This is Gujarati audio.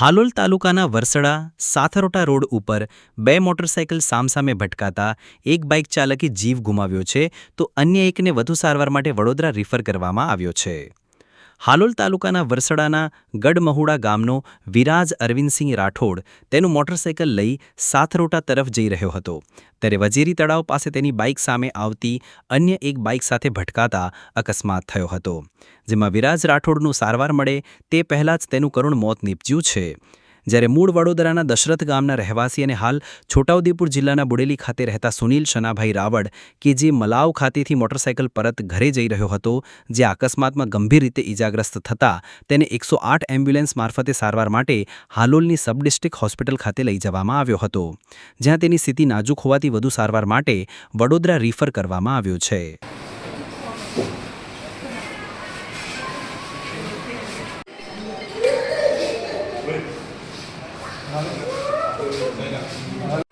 હાલોલ તાલુકાના વરસડા સાથરોટા રોડ ઉપર બે મોટરસાયકલ સામસામે ભટકાતા એક બાઇક ચાલકે જીવ ગુમાવ્યો છે, તો અન્ય એકને વધુ સારવાર માટે વડોદરા રિફર કરવામાં આવ્યો છે. હાલોલ તાલુકાના વરસડાના ગઢમહુડા ગામનો વિરાજ અરવિંદસિંહ રાઠોડ તેનું મોટરસાયકલ લઈ સાથરોટા તરફ જઈ રહ્યો હતો. ત્યારે વજેરી તળાવ પાસે તેની બાઇક સામે આવતી અન્ય એક બાઇક સાથે ભટકાતા અકસ્માત થયો હતો. જેમાં વિરાજ રાઠોડનું સારવાર મળે તે પહેલાં જ તેનું કરુણ મોત નીપજ્યું છે. જ્યારે મૂળ વડોદરાના દશરથ ગામના રહેવાસી અને હાલ છોટાઉદેપુર જિલ્લાના બુડેલી ખાતે રહેતા સુનિલ શનાભાઈ રાવડ કે જે મલાવ ખાતેથી મોટરસાયકલ પરત ઘરે જઈ રહ્યો હતો, જે અકસ્માતમાં ગંભીર રીતે ઇજાગ્રસ્ત થતાં તેને એકસો એમ્બ્યુલન્સ મારફતે સારવાર માટે હાલોલની સબ ડિસ્ટ્રિક્ટ હોસ્પિટલ ખાતે લઈ જવામાં આવ્યો હતો, જ્યાં તેની સ્થિતિ નાજુક હોવાથી વધુ સારવાર માટે વડોદરા રિફર કરવામાં આવ્યો છે. 食べるよ。